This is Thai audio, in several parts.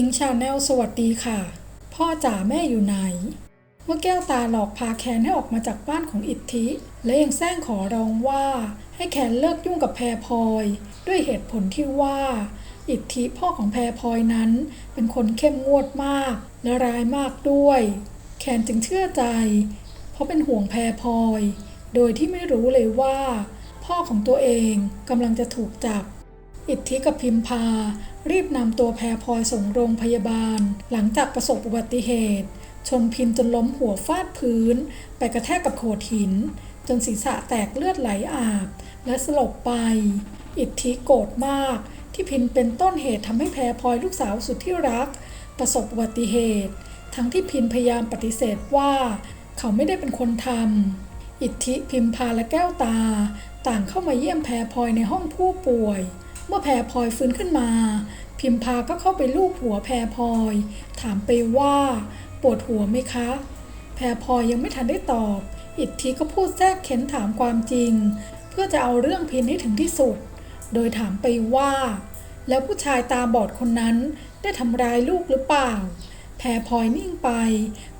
อิงชาแนลสวัสดีค่ะ พ่อจ๋าแม่อยู่ไหน เมื่อแก้วตาหลอกพาแคนให้ออกมาจากบ้านของอิทธิ และยังแซงขอร้องว่าให้แคนเลิกยุ่งกับแพรพลอย ด้วยเหตุผลที่ว่า อิทธิพ่อของแพรพลอยนั้น เป็นคนเข้มงวดมาก และร้ายมากด้วย แคนจึงเชื่อใจ เพราะเป็นห่วงแพรพลอย โดยที่ไม่รู้เลยว่า พ่อของตัวเองกำลังจะถูกจับ อิทธิกับพิมพา รีบนำตัวแพรพลอยส่งโรงพยาบาล หลังจากประสบอุบัติเหตุ ชนพินจนล้มหัวฟาดพื้น ไปกระแทกกับโขดหิน จนศีรษะแตกเลือดไหลอาบ และสลบไป อิทธิโกรธมาก ที่พินเป็นต้นเหตุทำให้แพรพลอยลูกสาวสุดที่รัก ประสบอุบัติเหตุ ทั้งที่พินพยายามปฏิเสธว่า เขาไม่ได้เป็นคนทำอิทธิพิมพาและแก้วตา ต่างเข้ามาเยี่ยมแพรพลอยในห้องผู้ป่วย เมื่อแพรพลอยฟื้นขึ้นมา พิมพาก็เข้าไปลูบหัวแพรพลอย ถามไปว่า ปวดหัวไหมคะ แพรพลอยยังไม่ทันได้ตอบ อิทธิก็พูดแทรกเค้นถามความจริง เพื่อจะเอาเรื่องพินให้ถึงที่สุด โดยถามไปว่า แล้วผู้ชายตาบอดคนนั้นได้ทำร้ายลูกหรือเปล่า แพรพลอยนิ่งไป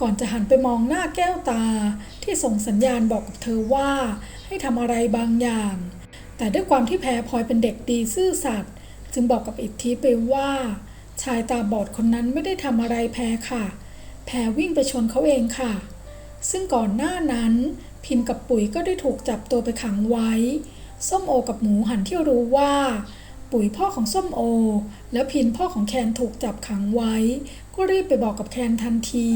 ก่อนจะหันไปมองหน้าแก้วตา ที่ส่งสัญญาณบอกกับเธอว่า ให้ทำอะไรบางอย่าง แต่ด้วยความที่แพรพลอยเป็นเด็กดีซื่อสัตย์จึงบอกกับอิทธิไปว่า ชายตาบอดคนนั้นไม่ได้ทำอะไรแพรค่ะ แพรวิ่งไปชนเขาเองค่ะ ซึ่งก่อนหน้านั้นพินกับปุ๋ยก็ได้ถูกจับตัวไปขังไว้ ส้มโอกับหมูหันที่รู้ว่า ปุ๋ยพ่อของส้มโอ แล้วพินพ่อของแคนถูกจับขังไว้ ก็รีบไปบอกกับแคนทันที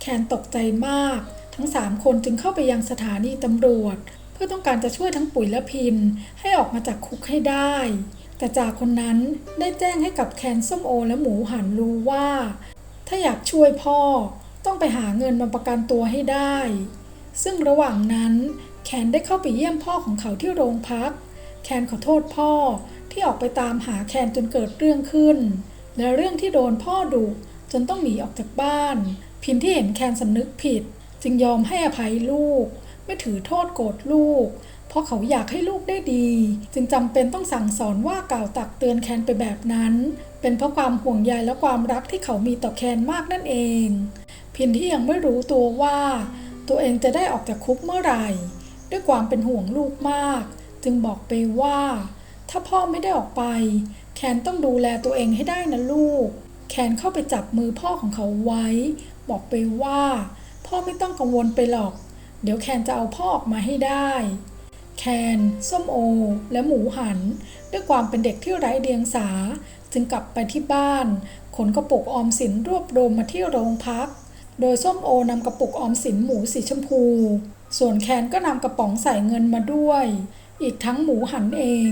แคนตกใจมาก ทั้งสามคนจึงเข้าไปยังสถานีตำรวจ เพื่อต้องการจะช่วยทั้งปุ๋ยและพิน ให้ออกมาจากคุกให้ได้ แต่จากคนนั้นได้แจ้งให้กับแคนส้มโอและหมูหันรู้ว่า ถ้าอยากช่วยพ่อต้องไปหาเงินมาประกันตัวให้ได้ ซึ่งระหว่างนั้นแคนได้เข้าไปเยี่ยมพ่อของเขาที่โรงพัก แคนขอโทษพ่อที่ออกไปตามหาแคนจนเกิดเรื่องขึ้น และเรื่องที่โดนพ่อดุจนต้องหนีออกจากบ้าน พินที่เห็นแคนสำนึกผิด จึงยอมให้อภัยลูก ไม่ถือโทษโกรธลูก เพราะเขาอยากให้ลูกได้ดี จึงจำเป็นต้องสั่งสอนว่ากล่าวตักเตือนแคนไปแบบนั้น เป็นเพราะความห่วงใยและความรักที่เขามีต่อแคนมากนั่นเอง พินที่ยังไม่รู้ตัวว่า ตัวเองจะได้ออกจากคุกเมื่อไหร่ ด้วยความเป็นห่วงลูกมาก จึงบอกไปว่า ถ้าพ่อไม่ได้ออกไป แคนต้องดูแลตัวเองให้ได้นะลูก แคนเข้าไปจับมือพ่อของเขาไว้ บอกไปว่า พ่อไม่ต้องกังวลไปหรอก เดี๋ยวแคนจะเอาพ่อออกมาให้ได้ แคน ส้มโอ และหมูหัน ด้วยความเป็นเด็กที่ไร้เดียงสา จึงกลับไปที่บ้าน ขนกระปุกออมสินรวบรวมมาที่โรงพัก โดยส้มโอนำกระปุกออมสินหมูสีชมพู ส่วนแคนก็นำกระป๋องใส่เงินมาด้วย อีกทั้งหมูหันเอง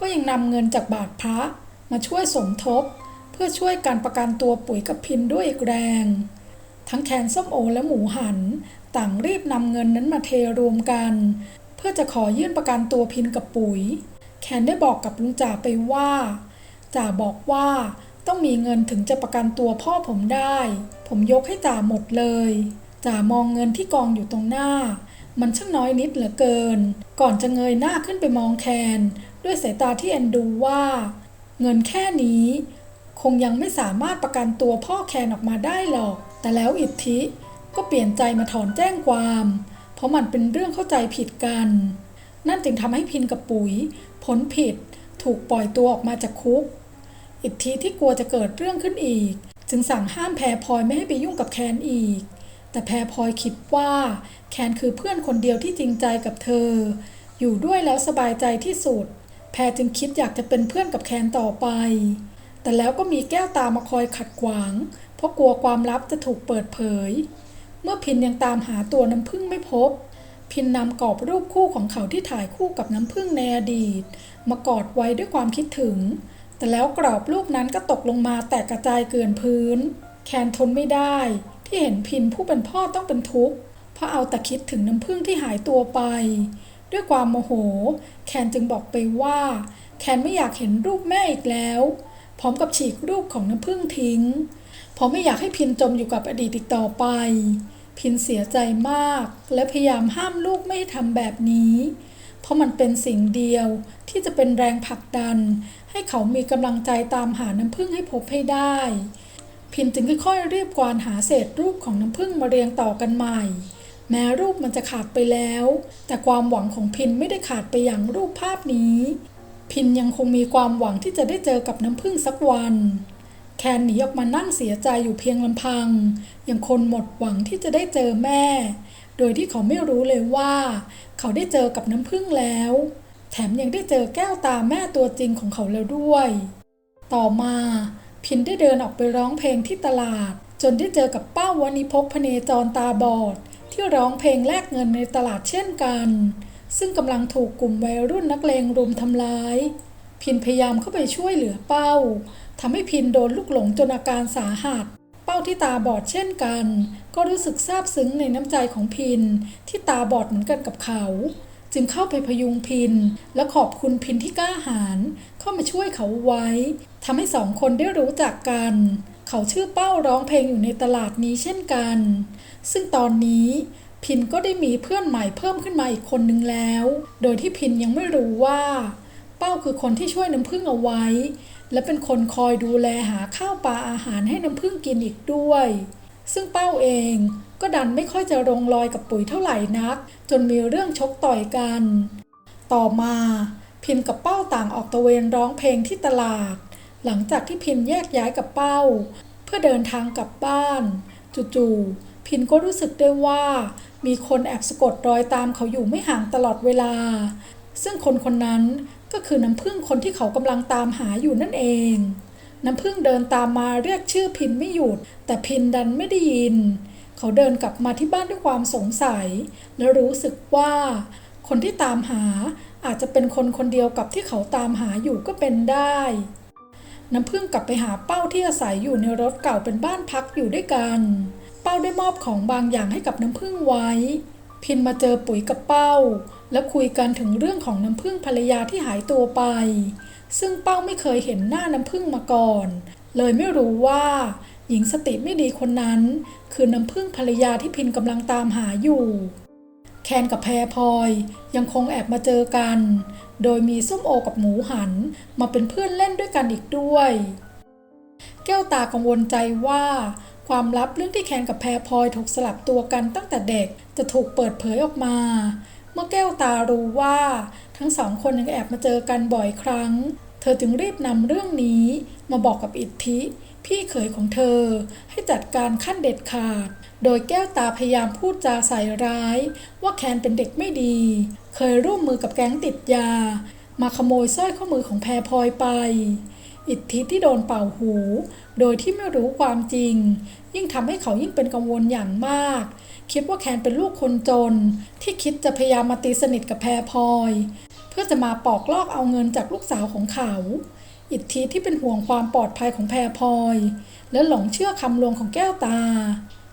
ก็ยังนำเงินจากบาทพระมาช่วยสมทบ เพื่อช่วยการประกันตัวปุ๋ยกับพินด้วยอีกแรง ทั้งแคนส้มโอและหมูหัน ต่างรีบนำเงินนั้นมาเทรวมกัน เพื่อจะขอยื่นประกันตัวพินกับปุ๋ย แคนได้บอกกับลุงจ่าไปว่าจ่าบอกว่าต้องมีเงินถึงจะประกันตัวพ่อผมได้ ผมยกให้จ่าหมดเลยจ่ามองเงินที่กองอยู่ตรงหน้า มันช่างน้อยนิดเหลือเกิน ก่อนจะเงยหน้าขึ้นไปมองแคน ด้วยสายตาที่เอ็นดูว่า เงินแค่นี้ คงยังไม่สามารถประกันตัวพ่อแคนออกมาได้หรอก แต่แล้วอิทธิ ก็เปลี่ยนใจมาถอนแจ้งความ เพราะมันเป็นเรื่องเข้าใจผิดกัน นั่นจึงทำให้พินกับปุ๋ยพ้นผิดถูกปล่อยตัวออกมาจากคุก อิทธิที่กลัวจะเกิดเรื่องขึ้นอีก จึงสั่งห้ามแพรพลอยไม่ให้ไปยุ่งกับแคนอีก แต่แพรพลอยคิดว่า แคนคือเพื่อนคนเดียวที่จริงใจกับเธอ อยู่ด้วยแล้วสบายใจที่สุด แพรจึงคิดอยากจะเป็นเพื่อนกับแคนต่อไป แต่แล้วก็มีแก้วตามาคอยขัดขวาง เพราะกลัวความลับจะถูกเปิดเผย เมื่อพินยังตามหาตัวน้ำพึ่งไม่พบ พินนำกรอบรูปคู่ของเขาที่ถ่ายคู่กับน้ำพึ่งในอดีต มากอดไว้ด้วยความคิดถึง แต่แล้วกรอบรูปนั้นก็ตกลงมาแตกกระจายเกลื่อนพื้น แคนทนไม่ได้ ที่เห็นพินผู้เป็นพ่อต้องเป็นทุกข์เพราะเอาแต่คิดถึงน้ำพึ่งที่หายตัวไป ด้วยความโมโห แคนจึงบอกไปว่า แคนไม่อยากเห็นรูปแม่อีกแล้ว พร้อมกับฉีกรูปของน้ำพึ่งทิ้งเพราะไม่อยากให้พินจมอยู่กับอดีตอีกต่อไป พินเสียใจมากและพยายามห้ามลูกไม่ให้ทำแบบนี้ เพราะมันเป็นสิ่งเดียวที่จะเป็นแรงผลักดัน ให้เขามีกำลังใจตามหาน้ำพึ่งให้พบให้ได้ พินจึงค่อยๆรีบกวานหาเศษรูปของน้ำผึ้งมาเรียงต่อกันใหม่ แม้รูปมันจะขาดไปแล้ว แต่ความหวังของพินไม่ได้ขาดไปอย่างรูปภาพนี้ พินยังคงมีความหวังที่จะได้เจอกับน้ำผึ้งสักวัน แคนหนีออกมานั่งเสียใจอยู่เพียงลำพัง อย่างคนหมดหวังที่จะได้เจอแม่ โดยที่เขาไม่รู้เลยว่า เขาได้เจอกับน้ำผึ้งแล้ว แถมยังได้เจอแก้วตาแม่ตัวจริงของเขาแล้วด้วย ต่อมาพินได้เดินออกไปร้องเพลงที่ตลาด จนได้เจอกับเป้าวานิพกพเนจรตาบอด ที่ร้องเพลงแลกเงินในตลาดเช่นกัน ซึ่งกำลังถูกกลุ่มวัยรุ่นนักเลงรุมทำร้าย พินพยายามเข้าไปช่วยเหลือเป้า ทำให้พินโดนลูกหลงจนอาการสาหัส เป้าที่ตาบอดเช่นกัน ก็รู้สึกซาบซึ้งในน้ำใจของพินที่ตาบอดเหมือนกันกับเขา จึงเข้าไปพยุงพิน และขอบคุณพินที่กล้าหาญเข้ามาช่วยเขาไว้ทำให้สองคนได้รู้จักกัน เขาชื่อเป้าร้องเพลงอยู่ในตลาดนี้เช่นกัน ซึ่งตอนนี้พินก็ได้มีเพื่อนใหม่เพิ่มขึ้นมาอีกคนนึงแล้ว โดยที่พินยังไม่รู้ว่า เป้าคือคนที่ช่วยน้ำพึ่งเอาไว้ และเป็นคนคอยดูแลหาข้าวปลาอาหารให้น้ำพึ่งกินอีกด้วย ซึ่งเป้าเองก็ดันไม่ค่อยจะลงรอยกับปุ๋ยเท่าไหร่นัก จนมีเรื่องชกต่อยกัน ต่อมาพินกับเป้าต่างออกตะเวนร้องเพลงที่ตลาด หลังจากที่พินแยกย้ายกับเป้า เพื่อเดินทางกลับบ้าน จู่ๆพินก็รู้สึกได้ว่า มีคนแอบสะกดรอยตามเขาอยู่ไม่ห่างตลอดเวลา ซึ่งคนคนนั้น ก็คือน้ำพึ่งคนที่เขากำลังตามหาอยู่นั่นเอง น้ำพึ่งเดินตามมาเรียกชื่อพินไม่หยุด แต่พินดันไม่ได้ยิน เขาเดินกลับมาที่บ้านด้วยความสงสัย และรู้สึกว่า คนที่ตามหาอาจจะเป็นคนคนเดียวกับที่เขาตามหาอยู่ก็เป็นได้ น้ำพึ่งกลับไปหาเป้าที่อาศัยอยู่ในรถเก่าเป็นบ้านพักอยู่ด้วยกัน เป้าได้มอบของบางอย่างให้กับน้ำพึ่งไว้ พินมาเจอปุ๋ยกับเป้า แล้วคุยกันถึงเรื่องของน้ำพึ่งภรรยาที่หายตัวไป ซึ่งเป้าไม่เคยเห็นหน้าน้ำพึ่งมาก่อน เลยไม่รู้ว่า หญิงสติไม่ดีคนนั้น คือน้ำพึ่งภรรยาที่พินกำลังตามหาอยู่ แคนกับแพรพลอยยังคงแอบมาเจอกัน โดยมีส้มโอกับหมูหันมาเป็นเพื่อนเล่นด้วยกันอีกด้วย แก้วตากังวลใจว่าความลับเรื่องที่แคนกับแพรพลอยถูกสลับตัวกันตั้งแต่เด็กจะถูกเปิดเผยออกมา เมื่อแก้วตารู้ว่า ทั้งสองคนยังแอบมาเจอกันบ่อยครั้ง เธอจึงรีบนำเรื่องนี้มาบอกกับอิทธิ พี่เขยของเธอให้จัดการขั้นเด็ดขาด โดยแก้วตาพยายามพูดจาใส่ร้าย ว่าแคนเป็นเด็กไม่ดี เคยร่วมมือกับแก๊งติดยา มาขโมยสร้อยข้อมือของแพรพลอยไปอิทธิที่โดนเป่าหู โดยที่ไม่รู้ความจริง ยิ่งทำให้เขายิ่งเป็นกังวลอย่างมาก คิดว่าแคนเป็นลูกคนจน ที่คิดจะพยายามมาตีสนิทกับแพรพลอย เพื่อจะมาปอกลอกเอาเงินจากลูกสาวของเขา อิทธิที่เป็นห่วงความปลอดภัยของแพรพลอย และหลงเชื่อคำลวงของแก้วตา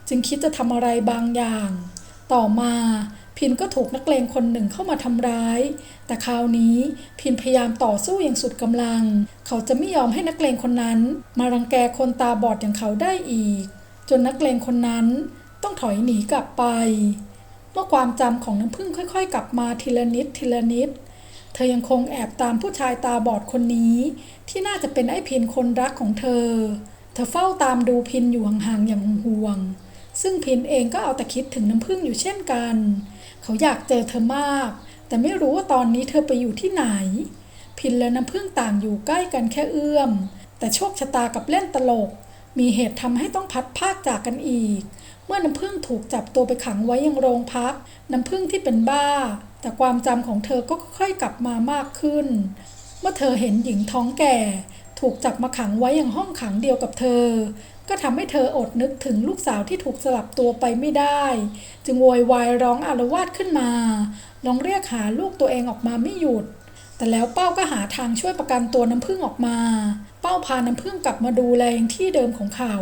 จึงคิดจะทำอะไรบางอย่าง ต่อมาพินก็ถูกนักเลงคนหนึ่งเข้ามาทำร้าย แต่คราวนี้พินพยายามต่อสู้อย่างสุดกำลัง เขาจะไม่ยอมให้นักเลงคนนั้น มารังแกคนตาบอดอย่างเขาได้อีก จนนักเลงคนนั้น ต้องถอยหนีกลับไป เมื่อความจำของน้ำพึ่งค่อย ๆ กลับมาทีละนิดทีละนิด เธอยังคงแอบตามผู้ชายตาบอดคนนี้ ที่น่าจะเป็นไอ้พินคนรักของเธอ เธอเฝ้าตามดูพินอยู่ห่างๆอย่างห่วงซึ่งพินเองก็เอาแต่คิดถึงน้ำพึ่งอยู่เช่นกัน เขาอยากเจอเธอมาก แต่ไม่รู้ว่าตอนนี้เธอไปอยู่ที่ไหน พินและน้ำพึ่งต่างอยู่ใกล้กันแค่เอื้อม แต่โชคชะตากับเล่นตลก มีเหตุทำให้ต้องพัดภาคจากกันอีก มื่อน้ำพึ่งถูกจับตัวไปขังไว้ยังโรงพัก น้ำพึ่งที่เป็นบ้า แต่ความจำของเธอก็ค่อยๆกลับมามากขึ้น เมื่อเธอเห็นหญิงท้องแก่ ถูกจับมาขังไว้อย่างห้องขังเดียวกับเธอ ก็ทำให้เธออดนึกถึงลูกสาวที่ถูกสลับตัวไปไม่ได้ จึงโวยวายร้องอารวาสขึ้นมาร้องเรียกหาลูกตัวเองออกมาไม่หยุด แต่แล้วเป้าก็หาทางช่วยประกันตัวน้ำพึ่งออกมา เป้าพาน้ำพึ่งกลับมาดูแลยังที่เดิมของเขา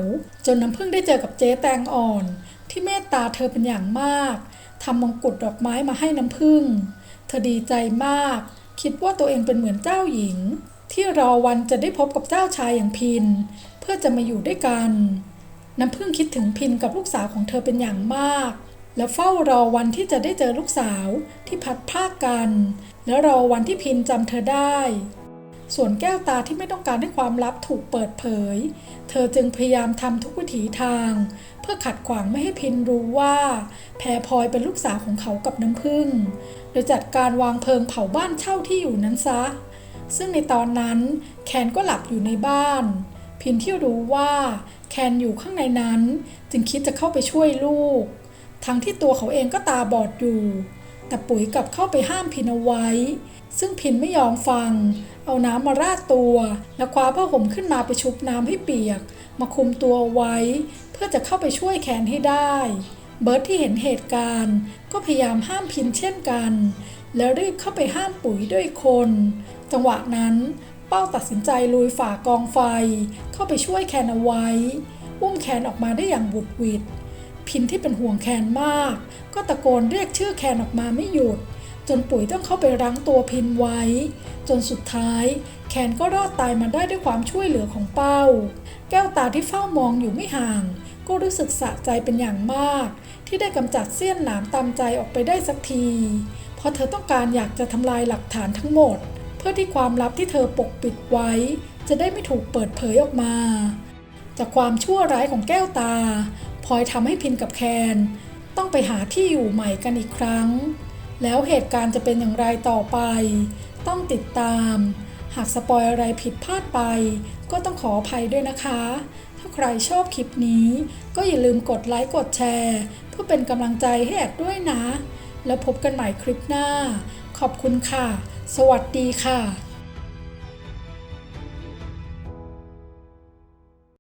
จนน้ำพึ่งได้เจอกับเจ๊แตงอ่อน ที่เมตตาเธอเป็นอย่างมากทำมงกุฎดอกไม้มาให้น้ำพึ่ง เธอดีใจมาก คิดว่าตัวเองเป็นเหมือนเจ้าหญิง ที่รอวันจะได้พบกับเจ้าชายอย่างพิน เพื่อจะมาอยู่ด้วยกัน น้ำพึ่งคิดถึงพินกับลูกสาวของเธอเป็นอย่างมาก และเฝ้ารอวันที่จะได้เจอลูกสาวที่พัดพรากกัน และรอวันที่พินจำเธอได้ ส่วนแก้วตาที่ไม่ต้องการให้ความลับถูกเปิดเผย เธอจึงพยายามทำทุกวิถีทาง เพื่อขัดขวางไม่ให้พินรู้ว่าแพรพลอยเป็นลูกสาวของเขากับน้ำพึ่ง โดยจัดการวางเพลิงเผาบ้านเช่าที่อยู่นั้นซะ ซึ่งในตอนนั้นแคนก็หลับอยู่ในบ้าน พินที่รู้ว่าแคนอยู่ข้างในนั้น จึงคิดจะเข้าไปช่วยลูก ทั้งที่ตัวเขาเองก็ตาบอดอยู่ แต่ปุ๋ยกลับเข้าไปห้ามพินเอาไว้ ซึ่งพินไม่ยอมฟัง เอาน้ำมาราดตัว แล้วคว้าผ้าห่มขึ้นมาไปชุบน้ำให้เปียก มาคุมตัวไว้ เพื่อจะเข้าไปช่วยแคนให้ได้ เบิร์ตที่เห็นเหตุการณ์ ก็พยายามห้ามพินเช่นกัน แล้วรีบเข้าไปห้ามปุ๋ยด้วยคน จังหวะนั้นเป้าตัดสินใจลุยฝ่ากองไฟ เข้าไปช่วยแคนเอาไว้ อุ้มแคนออกมาได้อย่างบุดหวิด พินที่เป็นห่วงแคนมาก ก็ตะโกนเรียกชื่อแคนออกมาไม่หยุด จนปุ๋ยต้องเข้าไปรั้งตัวพินไว้ จนสุดท้าย แคนก็รอดตายมาได้ด้วยความช่วยเหลือของเป้า แก้วตาที่เฝ้ามองอยู่ไม่ห่าง ก็รู้สึกสะใจเป็นอย่างมาก ที่ได้กำจัดเสี้ยนหนามตามใจออกไปได้สักที เพราะเธอต้องการอยากจะทำลายหลักฐานทั้งหมด เพื่อที่ความลับที่เธอปกปิดไว้ จะได้ไม่ถูกเปิดเผยออกมา จากความชั่วร้ายของแก้วตา พลอยทำให้พินกับแคน ต้องไปหาที่อยู่ใหม่กันอีกครั้ง แล้วเหตุการณ์จะเป็นอย่างไรต่อไป ต้องติดตาม หากสปอยอะไรผิดพลาดไป ก็ต้องขออภัยด้วยนะคะ ถ้าใครชอบคลิปนี้ ก็อย่าลืมกดไลค์กดแชร์ เพื่อเป็นกำลังใจให้แอดด้วยนะ แล้วพบกันใหม่คลิปหน้า ขอบคุณค่ะ สวัสดีค่ะ